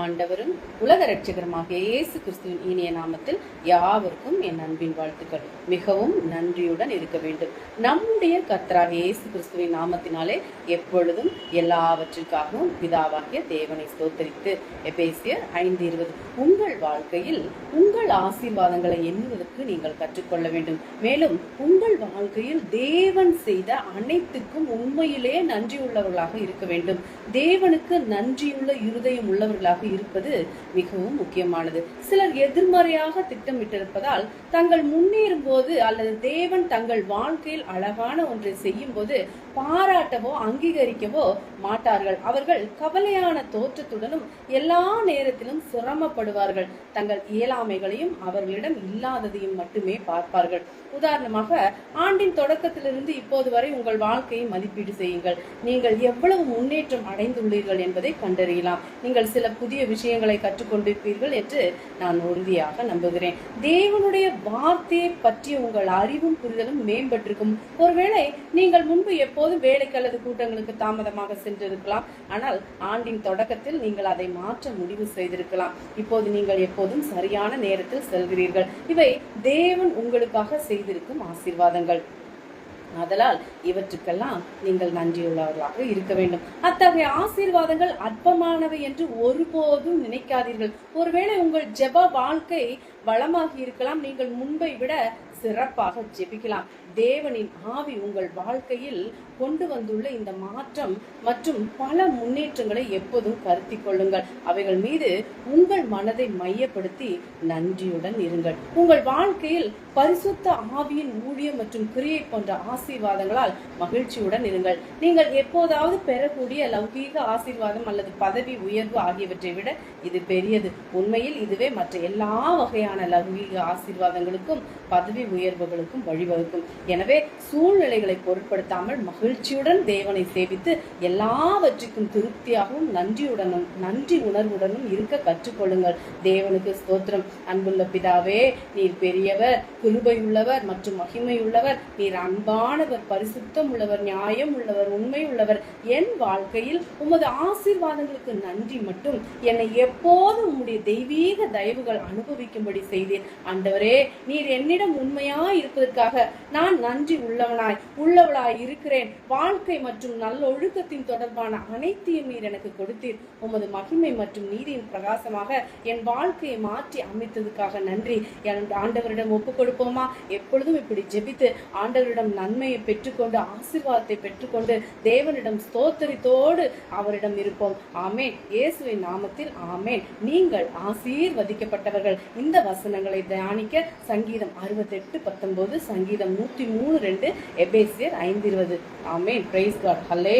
ஆண்டவரும் உலக ரட்சகருமாகிய இயேசு கிறிஸ்துவின் இனிய நாமத்தில் யாவருக்கும் என் அன்பின் வாழ்த்துக்கள். மிகவும் நன்றியுடன் இருக்க வேண்டும். நம்முடைய கத்தராக இயேசு கிறிஸ்துவின் நாமத்தினாலே எப்பொழுதும் எல்லாவற்றிற்காகவும் பிதாவாகிய தேவனை ஸ்தோத்தரித்து எபேசியர் ஐந்து இருபது. உங்கள் வாழ்க்கையில் உங்கள் ஆசீர்வாதங்களை எண்ணுவதற்கு நீங்கள் கற்றுக்கொள்ள வேண்டும். மேலும் உங்கள் வாழ்க்கையில் தேவன் செய்த அனைத்துக்கும் உண்மையிலே நன்றி உள்ளவர்களாக இருக்க வேண்டும். தேவனுக்கு நன்றியுள்ள இருதயம் உள்ளவர்களாக இருப்பது மிகவும் முக்கியமானது. சிலர் எதிர்மறையாக திட்டமிட்டிருப்பதால் தங்கள் முன்னேறும் போது அல்லது தேவன் தங்கள் வாழ்க்கையில் அழகான ஒன்றை செய்யும் போது பாராட்டவோ அங்கீகரிக்கவோ மாட்டார்கள். அவர்கள் கவலையான தோற்றத்துடனும் எல்லா நேரத்திலும் சிரமப்படுவார்கள். தங்கள் இயலாமைகளையும் அவர்களிடம் இல்லாததையும் மட்டுமே பார்ப்பார்கள். உதாரணமாக ஆண்டின் தொடக்கத்திலிருந்து இப்போது வரை உங்கள் வாழ்க்கையை மதிப்பீடு செய்யுங்கள். நீங்கள் எவ்வளவு முன்னேற்றம் அடைந்துள்ளீர்கள் என்பதை கண்டறியலாம். நீங்கள் சில புதிய விஷயங்களை கற்றுக்கொண்டிருப்பீர்கள் என்று நான் உறுதியாக நம்புகிறேன். தேவனுடைய வார்த்தையை பற்றிய உங்கள் அறிவும் புரிதலும் மேம்பட்டிருக்கும். ஒருவேளை நீங்கள் முன்பு எப்போதும் வேலைக்கு அல்லது கூட்டங்களுக்கு தாமதமாக சென்றிருக்கலாம். ஆனால் ஆண்டின் தொடக்கத்தில் நீங்கள் அதை மாற்ற முடிவு செய்திருக்கலாம். இப்போது நீங்கள் எப்போதும் சரியான நேரத்தில் செல்கிறீர்கள். இவை தேவன் உங்களுக்காக செய்திருக்கும் ஆசீர்வாதங்கள். ஆதலால் இவற்றுக்கெல்லாம் நீங்கள் நன்றியுள்ளவர்களாக இருக்க வேண்டும். அத்தகைய ஆசீர்வாதங்கள் அற்பமானவை என்று ஒருபோதும் நினைக்காதீர்கள். ஒருவேளை உங்கள் ஜெப வாழ்க்கை வளமாகி இருக்கலாம். நீங்கள் முன்பை விட சிறப்பாக ஜெபிக்கலாம். தேவனின் ஆவி உங்கள் வாழ்க்கையில் கொண்டு வந்துள்ள இந்த மாற்றம் மற்றும் பல முன்னேற்றங்களை எப்போதும் கருத்தி கொள்ளுங்கள். அவைகள் மீது உங்கள் மனதை மையப்படுத்தி நன்றியுடன் இருங்கள். உங்கள் வாழ்க்கையில் பரிசுத்த ஆவியின் ஊழியம் மற்றும் கிரியை போன்ற ஆசீர்வாதங்களால் மகிழ்ச்சியுடன் இருங்கள். நீங்கள் எப்போதாவது பெறக்கூடிய லௌகீக ஆசீர்வாதம் அல்லது பதவி உயர்வு ஆகியவற்றை விட இது பெரியது. உண்மையில் இதுவே மற்ற எல்லா வகையான லௌகீக ஆசீர்வாதங்களுக்கும் பதவி உயர்வுகளுக்கும் வழிவகுக்கும். எனவே சூழ்நிலைகளை பொருட்படுத்தாமல் மகிழ்ச்சியுடன் தேவனை சேவித்து எல்லாவற்றிற்கும் திருப்தியாகவும் நன்றியுடனும் நன்றி உணர்வுடனும் இருக்க கற்றுக்கொள்ளுங்கள். தேவனுக்கு ஸ்தோத்திரம். அன்புள்ள பிதாவே நீர் பெரியவர் கிருபை உள்ளவர் மற்றும் மகிமை உள்ளவர் நீர் அன்பானவர் பரிசுத்தம் உள்ளவர் நியாயம் உள்ளவர் உண்மை உள்ளவர் என் வாழ்க்கையில் உமது ஆசீர்வாதங்களுக்கு நன்றி மட்டும். என்னை எப்போதும் உம்முடைய தெய்வீக தயவுகள் அனுபவிக்கும்படி செய்தேன் ஆண்டவரே நீர் என்னிடம் உண்மையா இருப்பதற்காக நான் நன்றி உள்ளவனாய் உள்ளவளாய் இருக்கிறேன். வாழ்க்கை மற்றும் நல்ல ஒழுக்கத்தின் தொடர்பான அனைத்தையும் நீர் எனக்கு கொடுத்தீர். உமது மகிமை மற்றும் நீதியின் பிரகாசமாக என் வாழ்க்கையை மாற்றி அமைத்ததுக்காக நன்றி. என் ஆண்டவரிடம் ஒப்பு கொடுப்போமா எப்பொழுதும் இப்படி ஜெபித்து ஆண்டவரிடம் நன்மையை பெற்றுக்கொண்டு ஆசீர்வாதத்தை பெற்றுக்கொண்டு தேவனிடம் ஸ்தோத்தரித்தோடு அவரிடம் இருப்போம். ஆமேன். இயேசுவின் நாமத்தில் ஆமேன். நீங்கள் ஆசீர்வதிக்கப்பட்டவர்கள். இந்த வசனங்களை தியானிக்க சங்கீதம் அறுபத்தெட்டு எட்டு பத்தொம்போது சங்கீதம் நூற்றி மூணு ரெண்டு எபேசியர் ஐந்து இருபது. ஆமேன். Price God ஹல்லே